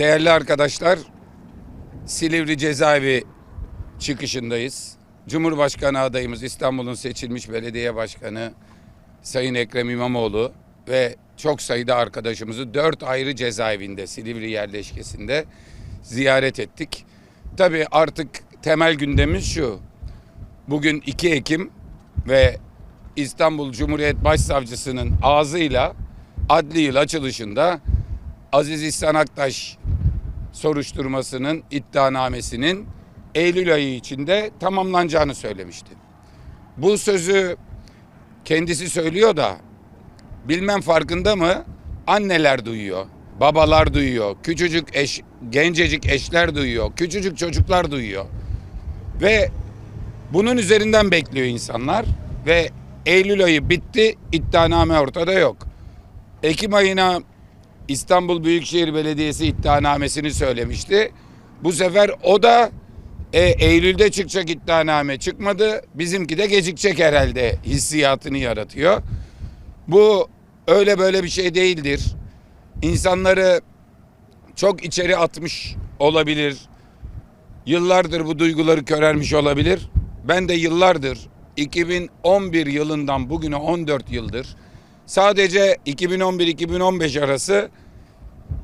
Değerli arkadaşlar, Silivri cezaevi çıkışındayız. Cumhurbaşkanı adayımız İstanbul'un seçilmiş belediye başkanı Sayın Ekrem İmamoğlu ve çok sayıda arkadaşımızı dört ayrı cezaevinde Silivri yerleşkesinde ziyaret ettik. Tabii artık temel gündemimiz şu. Bugün 2 Ekim ve İstanbul Cumhuriyet Başsavcısının ağzıyla adli yıl açılışında Aziz İhsan Aktaş soruşturmasının iddianamesinin Eylül ayı içinde tamamlanacağını söylemişti. Bu sözü kendisi söylüyor da bilmem farkında mı anneler duyuyor, babalar duyuyor, küçücük eş, gencecik eşler duyuyor, küçücük çocuklar duyuyor. Ve bunun üzerinden bekliyor insanlar ve Eylül ayı bitti, iddianame ortada yok. Ekim ayına İstanbul Büyükşehir Belediyesi iddianamesini söylemişti. Bu sefer o da e, Eylül'de çıkacak iddianame çıkmadı. Bizimki de gecikecek herhalde hissiyatını yaratıyor. Bu öyle böyle bir şey değildir. İnsanları çok içeri atmış olabilir. Yıllardır bu duyguları körelmiş olabilir. Ben de yıllardır 2011 yılından bugüne 14 yıldır sadece 2011-2015 arası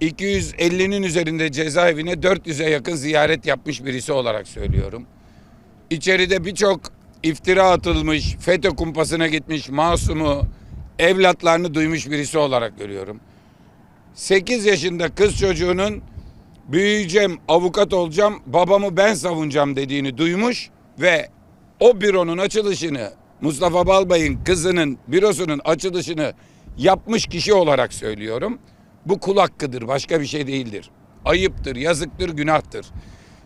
250'nin üzerinde cezaevine 400'e yakın ziyaret yapmış birisi olarak söylüyorum. İçeride birçok iftira atılmış, FETÖ kumpasına gitmiş masumu, evlatlarını duymuş birisi olarak görüyorum. 8 yaşında kız çocuğunun büyüyeceğim, avukat olacağım, babamı ben savunacağım dediğini duymuş ve o büronun açılışını Mustafa Balbay'ın kızının bürosunun açılışını yapmış kişi olarak söylüyorum. Bu kul hakkıdır, başka bir şey değildir. Ayıptır, yazıktır, günahtır.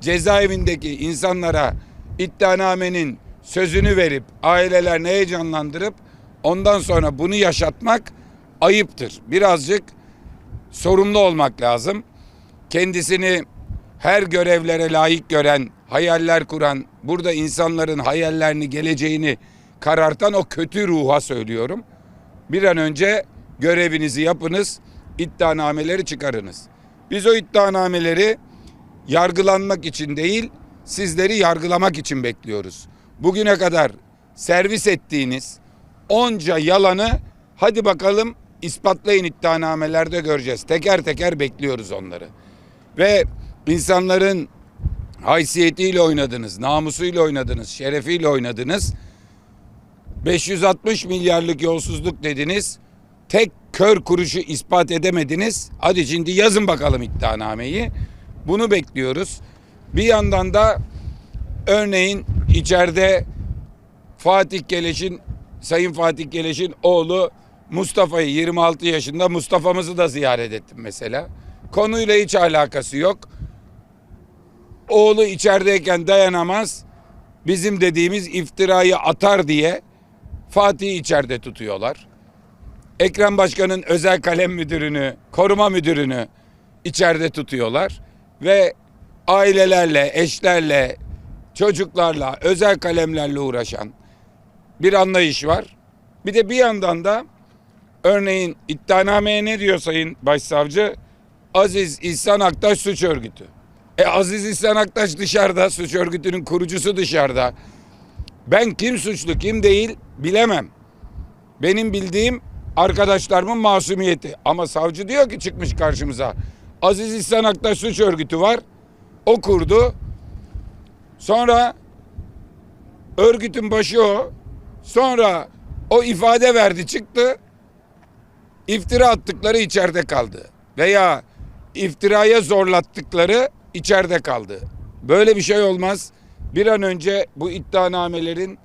Cezaevindeki insanlara iddianamenin sözünü verip ailelerine heyecanlandırıp ondan sonra bunu yaşatmak ayıptır. Birazcık sorumlu olmak lazım. Kendisini her görevlere layık gören, hayaller kuran, burada insanların hayallerini, geleceğini karartan o kötü ruha söylüyorum. Bir an önce görevinizi yapınız, iddianameleri çıkarınız. Biz o iddianameleri yargılanmak için değil, sizleri yargılamak için bekliyoruz. Bugüne kadar servis ettiğiniz onca yalanı hadi bakalım ispatlayın iddianamelerde göreceğiz. Teker teker bekliyoruz onları. Ve insanların haysiyetiyle oynadınız, namusuyla oynadınız, şerefiyle oynadınız. 560 milyarlık yolsuzluk dediniz. Tek kör kuruşu ispat edemediniz. Hadi şimdi yazın bakalım iddianameyi. Bunu bekliyoruz. Bir yandan da örneğin içeride Fatih Geleş'in Sayın Fatih Geleş'in oğlu Mustafa'yı 26 yaşında Mustafa'mızı da ziyaret ettim mesela. Konuyla hiç alakası yok. Oğlu içerideyken dayanamaz. Bizim dediğimiz iftirayı atar diye Fatih'i içeride tutuyorlar. Ekrem Başkan'ın özel kalem müdürünü, koruma müdürünü içeride tutuyorlar ve ailelerle, eşlerle, çocuklarla, özel kalemlerle uğraşan bir anlayış var. Bir de bir yandan da örneğin iddianameye ne diyor Sayın Başsavcı? Aziz İhsan Aktaş suç örgütü. E Aziz İhsan Aktaş dışarıda, suç örgütünün kurucusu dışarıda. Ben kim suçlu kim değil bilemem. Benim bildiğim arkadaşlarımın masumiyeti. Ama savcı diyor ki çıkmış karşımıza. Aziz İhsan Aktaş suç örgütü var. O kurdu. Sonra örgütün başı o. Sonra o ifade verdi çıktı. İftira attıkları içeride kaldı. Veya iftiraya zorlattıkları içeride kaldı. Böyle bir şey olmaz. Bir an önce bu iddianamelerin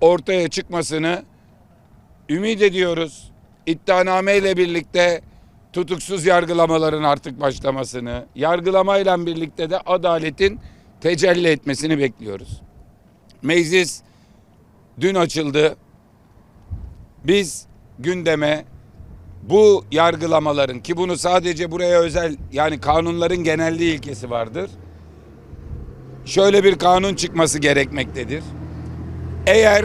ortaya çıkmasını ümit ediyoruz. İddianame ile birlikte tutuksuz yargılamaların artık başlamasını, yargılamayla birlikte de adaletin tecelli etmesini bekliyoruz. Meclis dün açıldı. Biz gündeme bu yargılamaların ki bunu sadece buraya özel yani kanunların genelliği ilkesi vardır. Şöyle bir kanun çıkması gerekmektedir. Eğer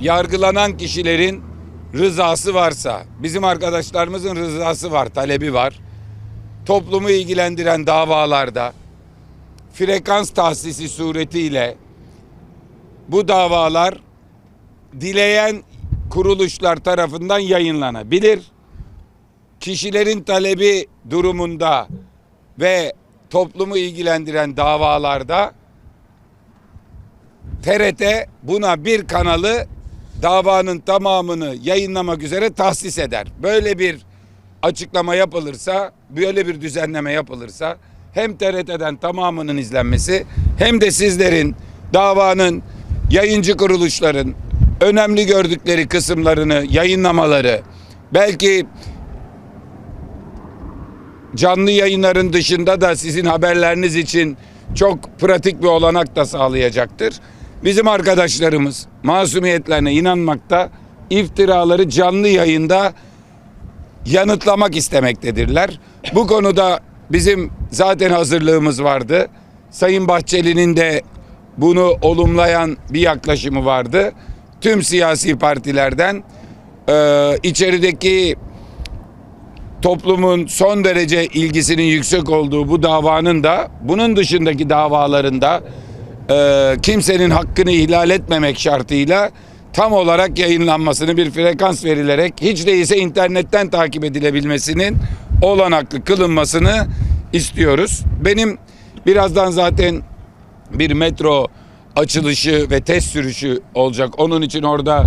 yargılanan kişilerin rızası varsa, bizim arkadaşlarımızın rızası var, talebi var. toplumu ilgilendiren davalarda frekans tahsisi suretiyle bu davalar dileyen kuruluşlar tarafından yayınlanabilir. Kişilerin talebi durumunda ve toplumu ilgilendiren davalarda TRT buna bir kanalı davanın tamamını yayınlamak üzere tahsis eder. Böyle bir açıklama yapılırsa, böyle bir düzenleme yapılırsa hem TRT'den tamamının izlenmesi hem de sizlerin davanın yayıncı kuruluşların önemli gördükleri kısımlarını yayınlamaları belki canlı yayınların dışında da sizin haberleriniz için çok pratik bir olanak da sağlayacaktır. Bizim arkadaşlarımız masumiyetlerine inanmakta, iftiraları canlı yayında yanıtlamak istemektedirler. Bu konuda bizim zaten hazırlığımız vardı. Sayın Bahçeli'nin de bunu olumlayan bir yaklaşımı vardı. Tüm siyasi partilerden eee, içerideki toplumun son derece ilgisinin yüksek olduğu bu davanın da bunun dışındaki davalarında e, kimsenin hakkını ihlal etmemek şartıyla tam olarak yayınlanmasını bir frekans verilerek hiç değilse internetten takip edilebilmesinin olanaklı kılınmasını istiyoruz. Benim birazdan zaten bir metro açılışı ve test sürüşü olacak. Onun için orada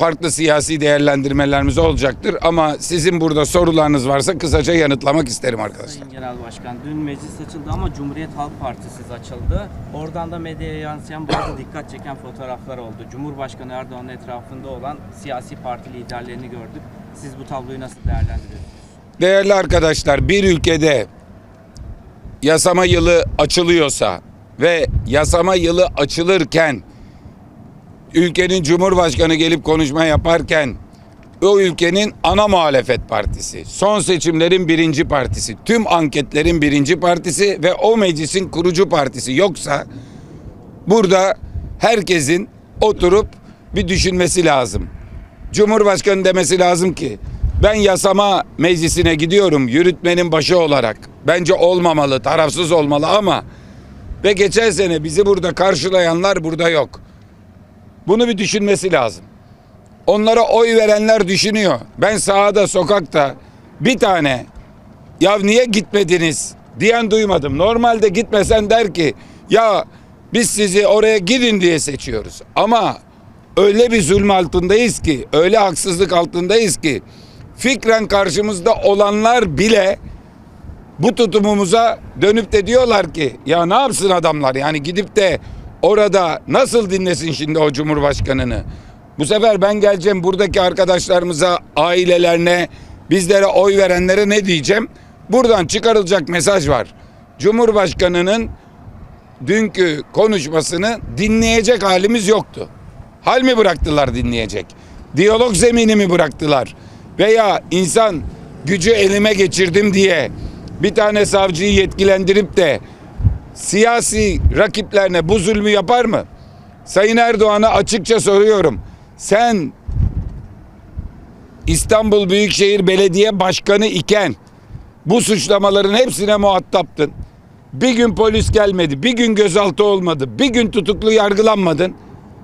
farklı siyasi değerlendirmelerimiz olacaktır. Ama sizin burada sorularınız varsa kısaca yanıtlamak isterim arkadaşlar. Sayın Genel Başkan dün meclis açıldı ama Cumhuriyet Halk Partisi açıldı. Oradan da medyaya yansıyan bazı dikkat çeken fotoğraflar oldu. Cumhurbaşkanı Erdoğan'ın etrafında olan siyasi parti liderlerini gördük. Siz bu tabloyu nasıl değerlendiriyorsunuz? Değerli arkadaşlar bir ülkede yasama yılı açılıyorsa ve yasama yılı açılırken ülkenin cumhurbaşkanı gelip konuşma yaparken o ülkenin ana muhalefet partisi, son seçimlerin birinci partisi, tüm anketlerin birinci partisi ve o meclisin kurucu partisi yoksa burada herkesin oturup bir düşünmesi lazım. Cumhurbaşkanı demesi lazım ki ben yasama meclisine gidiyorum yürütmenin başı olarak. Bence olmamalı, tarafsız olmalı ama ve geçen sene bizi burada karşılayanlar burada yok. Bunu bir düşünmesi lazım. Onlara oy verenler düşünüyor. Ben sahada, sokakta bir tane ya niye gitmediniz diyen duymadım. Normalde gitmesen der ki ya biz sizi oraya gidin diye seçiyoruz. Ama öyle bir zulüm altındayız ki, öyle haksızlık altındayız ki fikren karşımızda olanlar bile bu tutumumuza dönüp de diyorlar ki ya ne yapsın adamlar yani gidip de orada nasıl dinlesin şimdi o cumhurbaşkanını? Bu sefer ben geleceğim buradaki arkadaşlarımıza, ailelerine, bizlere oy verenlere ne diyeceğim? Buradan çıkarılacak mesaj var. Cumhurbaşkanının dünkü konuşmasını dinleyecek halimiz yoktu. Hal mi bıraktılar dinleyecek? Diyalog zemini mi bıraktılar? Veya insan gücü elime geçirdim diye bir tane savcıyı yetkilendirip de siyasi rakiplerine bu zulmü yapar mı? Sayın Erdoğan'a açıkça soruyorum. Sen İstanbul Büyükşehir Belediye Başkanı iken bu suçlamaların hepsine muhataptın. Bir gün polis gelmedi, bir gün gözaltı olmadı, bir gün tutuklu yargılanmadın.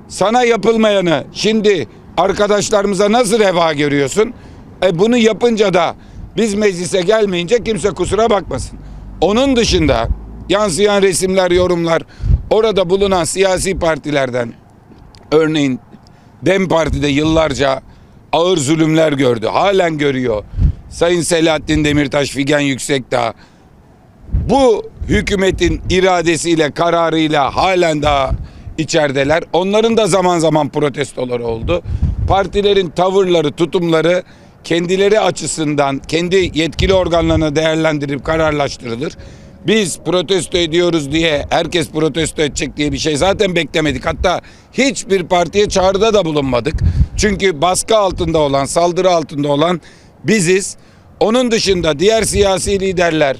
Sana yapılmayanı şimdi arkadaşlarımıza nasıl reva görüyorsun? E bunu yapınca da biz meclise gelmeyince kimse kusura bakmasın. Onun dışında yansıyan resimler, yorumlar orada bulunan siyasi partilerden örneğin Dem Parti'de yıllarca ağır zulümler gördü. Halen görüyor. Sayın Selahattin Demirtaş, Figen Yüksekdağ bu hükümetin iradesiyle, kararıyla halen daha içerideler. Onların da zaman zaman protestoları oldu. Partilerin tavırları, tutumları kendileri açısından kendi yetkili organlarına değerlendirip kararlaştırılır. Biz protesto ediyoruz diye herkes protesto edecek diye bir şey zaten beklemedik. Hatta hiçbir partiye çağrıda da bulunmadık. Çünkü baskı altında olan, saldırı altında olan biziz. Onun dışında diğer siyasi liderler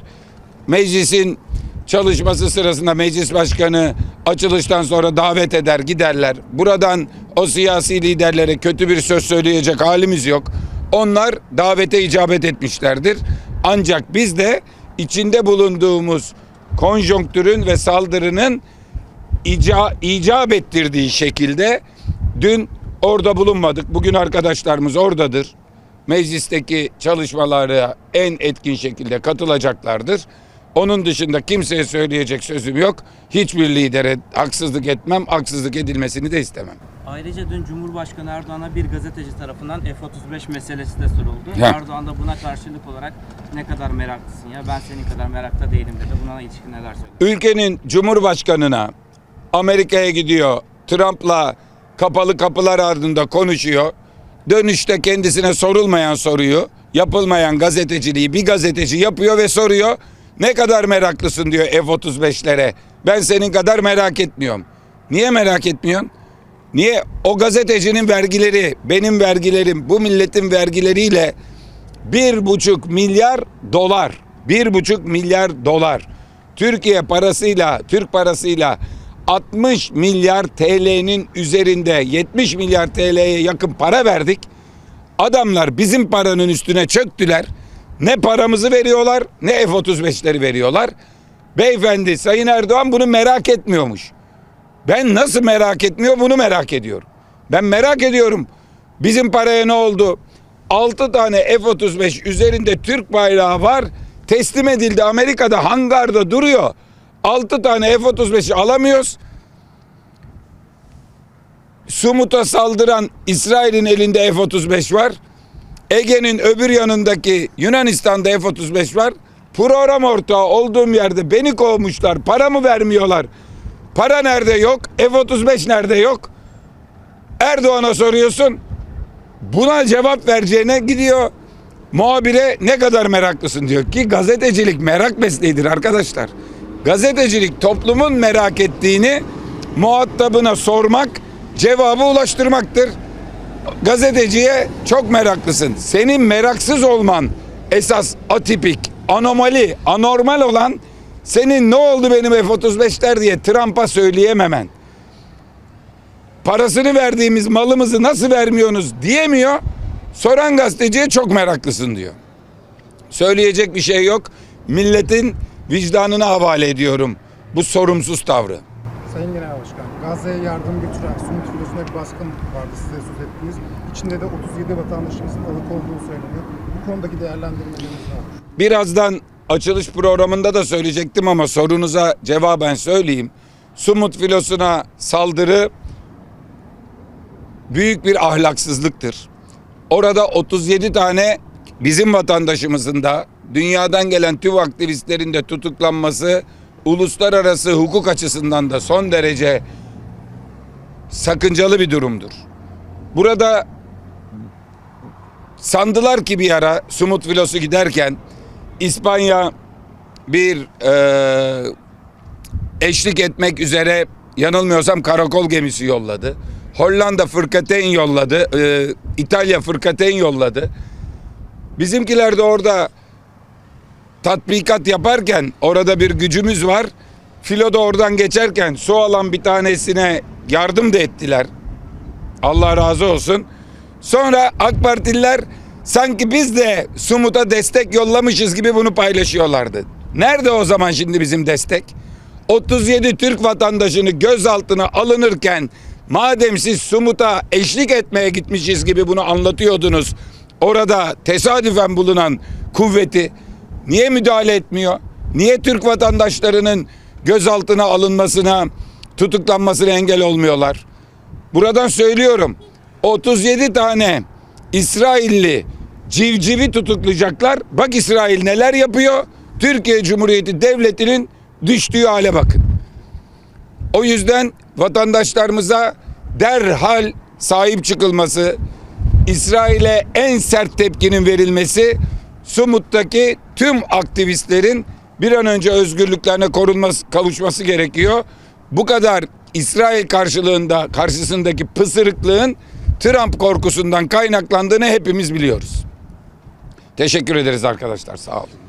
meclisin çalışması sırasında meclis başkanı açılıştan sonra davet eder giderler. Buradan o siyasi liderlere kötü bir söz söyleyecek halimiz yok. Onlar davete icabet etmişlerdir. Ancak biz de içinde bulunduğumuz konjonktürün ve saldırının ica, icap ettirdiği şekilde dün orada bulunmadık. Bugün arkadaşlarımız oradadır. Meclisteki çalışmalara en etkin şekilde katılacaklardır. Onun dışında kimseye söyleyecek sözüm yok. Hiçbir lidere haksızlık etmem, haksızlık edilmesini de istemem. Ayrıca dün Cumhurbaşkanı Erdoğan'a bir gazeteci tarafından F-35 meselesi de soruldu. Ya. Erdoğan da buna karşılık olarak ne kadar meraklısın ya ben senin kadar merakta değilim dedi. Buna ilişkin neler söylüyor? ülkenin cumhurbaşkanına Amerika'ya gidiyor. Trump'la kapalı kapılar ardında konuşuyor. Dönüşte kendisine sorulmayan soruyu, yapılmayan gazeteciliği bir gazeteci yapıyor ve soruyor. Ne kadar meraklısın diyor F-35'lere. Ben senin kadar merak etmiyorum. Niye merak etmiyorsun? Niye? O gazetecinin vergileri, benim vergilerim, bu milletin vergileriyle bir buçuk milyar dolar. Bir buçuk milyar dolar. Türkiye parasıyla, Türk parasıyla 60 milyar TL'nin üzerinde 70 milyar TL'ye yakın para verdik. Adamlar bizim paranın üstüne çöktüler. Ne paramızı veriyorlar ne F-35'leri veriyorlar. Beyefendi Sayın Erdoğan bunu merak etmiyormuş. Ben nasıl merak etmiyor bunu merak ediyorum. Ben merak ediyorum. Bizim paraya ne oldu? 6 tane F-35 üzerinde Türk bayrağı var. Teslim edildi. Amerika'da hangarda duruyor. 6 tane F-35'i alamıyoruz. Sumut'a saldıran İsrail'in elinde F-35 var. Ege'nin öbür yanındaki Yunanistan'da F-35 var. Program ortağı olduğum yerde beni kovmuşlar. Paramı vermiyorlar. Para nerede yok? F-35 nerede yok? Erdoğan'a soruyorsun. Buna cevap vereceğine gidiyor. Muhabire ne kadar meraklısın diyor ki gazetecilik merak mesleğidir arkadaşlar. Gazetecilik toplumun merak ettiğini muhatabına sormak, cevabı ulaştırmaktır. Gazeteciye çok meraklısın. Senin meraksız olman esas atipik, anomali, anormal olan senin ne oldu benim F-35'ler diye Trump'a söyleyememen. Parasını verdiğimiz malımızı nasıl vermiyorsunuz diyemiyor. Soran gazeteciye çok meraklısın diyor. Söyleyecek bir şey yok. Milletin vicdanına havale ediyorum bu sorumsuz tavrı. Sayın Genel Başkan, Gazze'ye yardım götüren Sumut filosuna bir baskın vardı size söz ettiğiniz. İçinde de 37 vatandaşımızın alıkonduğu söyleniyor. Bu konudaki değerlendirmeleriniz olur? Birazdan açılış programında da söyleyecektim ama sorunuza cevaben söyleyeyim. Sumut filosuna saldırı büyük bir ahlaksızlıktır. Orada 37 tane bizim vatandaşımızın da dünyadan gelen tüm aktivistlerin de tutuklanması uluslararası hukuk açısından da son derece sakıncalı bir durumdur. Burada sandılar ki bir ara Sumut filosu giderken İspanya bir eee, eşlik etmek üzere yanılmıyorsam karakol gemisi yolladı. Hollanda fırkateyn yolladı. eee, İtalya fırkateyn yolladı. Bizimkiler de orada tatbikat yaparken orada bir gücümüz var. Filo da oradan geçerken su alan bir tanesine yardım da ettiler. Allah razı olsun. Sonra AK Partililer sanki biz de Sumut'a destek yollamışız gibi bunu paylaşıyorlardı. Nerede o zaman şimdi bizim destek? 37 Türk vatandaşını gözaltına alınırken madem siz Sumut'a eşlik etmeye gitmişiz gibi bunu anlatıyordunuz. Orada tesadüfen bulunan kuvveti niye müdahale etmiyor? Niye Türk vatandaşlarının gözaltına alınmasına, tutuklanmasına engel olmuyorlar? Buradan söylüyorum. 37 tane İsrailli civcivi tutuklayacaklar. Bak İsrail neler yapıyor? Türkiye Cumhuriyeti Devleti'nin düştüğü hale bakın. O yüzden vatandaşlarımıza derhal sahip çıkılması, İsrail'e en sert tepkinin verilmesi, Sumut'taki tüm aktivistlerin bir an önce özgürlüklerine korunması, kavuşması gerekiyor. Bu kadar İsrail karşılığında karşısındaki pısırıklığın Trump korkusundan kaynaklandığını hepimiz biliyoruz. Teşekkür ederiz arkadaşlar. Sağ olun.